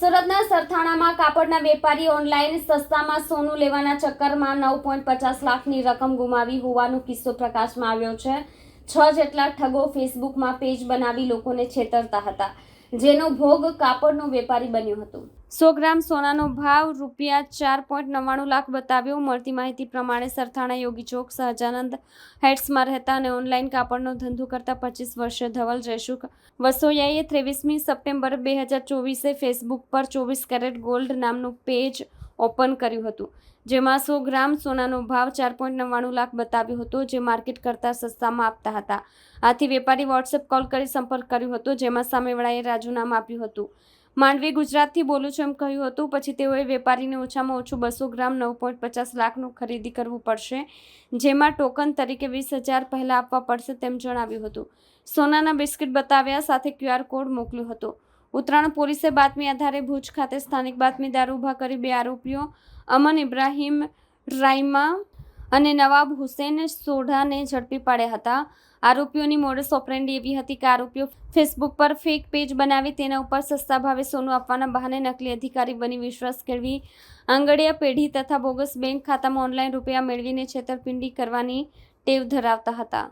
સુરતના સરથાણામાં કાપડના વેપારી ઓનલાઈન સસ્તામાં સોનું લેવાના ચક્કરમાં નવ પોઈન્ટ પચાસ લાખની રકમ ગુમાવી હોવાનો કિસ્સો પ્રકાશમાં આવ્યો છે. છ જેટલા ઠગો ફેસબુકમાં પેજ બનાવી લોકોને છેતરતા હતા, જેનો ભોગ કાપડનો વેપારી બન્યો હતો. સો ગ્રામ સોનાનો ભાવ રૂપિયા ચાર પોઈન્ટ નવ્વાણું લાખ બતાવ્યો. મળતી માહિતી પ્રમાણે સરથાણા યોગી ચોક સહજાનંદ હેડ્સમાં રહેતા અને ઓનલાઈન કાપડનો ધંધો કરતા પચીસ વર્ષીય ધવલ જયસુખ વસોયાએ ત્રેવીસમી સપ્ટેમ્બર બે હજાર ચોવીસે ફેસબુક પર ચોવીસ કેરેટ ગોલ્ડ નામનું પેજ ઓપન કર્યું હતું, જેમાં સો ગ્રામ સોનાનો ભાવ ચાર પોઈન્ટ નવ્વાણું લાખ બતાવ્યો હતો, જે માર્કેટ કરતાં સસ્તામાં આપતા હતા. આથી વેપારી વોટ્સએપ કોલ કરી સંપર્ક કર્યો હતો, જેમાં સામેવાળાએ રાજુનામ આપ્યું હતું. માંડવી ગુજરાતથી બોલું છું એમ કહ્યું હતું. પછી તેઓએ વેપારીને ઓછામાં ઓછું બસો ગ્રામ નવ પોઈન્ટ પચાસ લાખનું ખરીદી કરવું પડશે, જેમાં ટોકન તરીકે વીસ હજાર પહેલાં આપવા પડશે તેમ જણાવ્યું હતું. સોનાના બિસ્કિટ બતાવ્યા, સાથે ક્યુઆર કોડ મોકલ્યો હતો. ઉત્તરાયણ પોલીસે બાતમી આધારે ભુજ ખાતે સ્થાનિક બાતમીદાર ઊભા કરી બે આરોપીઓ, અમન ઇબ્રાહીમ રાઈમા અને નવાબ હુસેન સોઢાને ઝડપી પાડ્યા હતા. આરોપીઓની મોડસ ઓપરેન્ડી એવી હતી કે આરોપીઓ ફેસબુક પર ફેક પેજ બનાવી, તેના ઉપર સસ્તા ભાવે સોનું આપવાના બહાને નકલી અધિકારી બની વિશ્વાસ કેળવી. આંગડિયા પેઢી તથા બોગસ બેંક ખાતામાં ઓનલાઈન રૂપિયા મેળવીને છેતરપિંડી કરવાની ટેવ ધરાવતા હતા.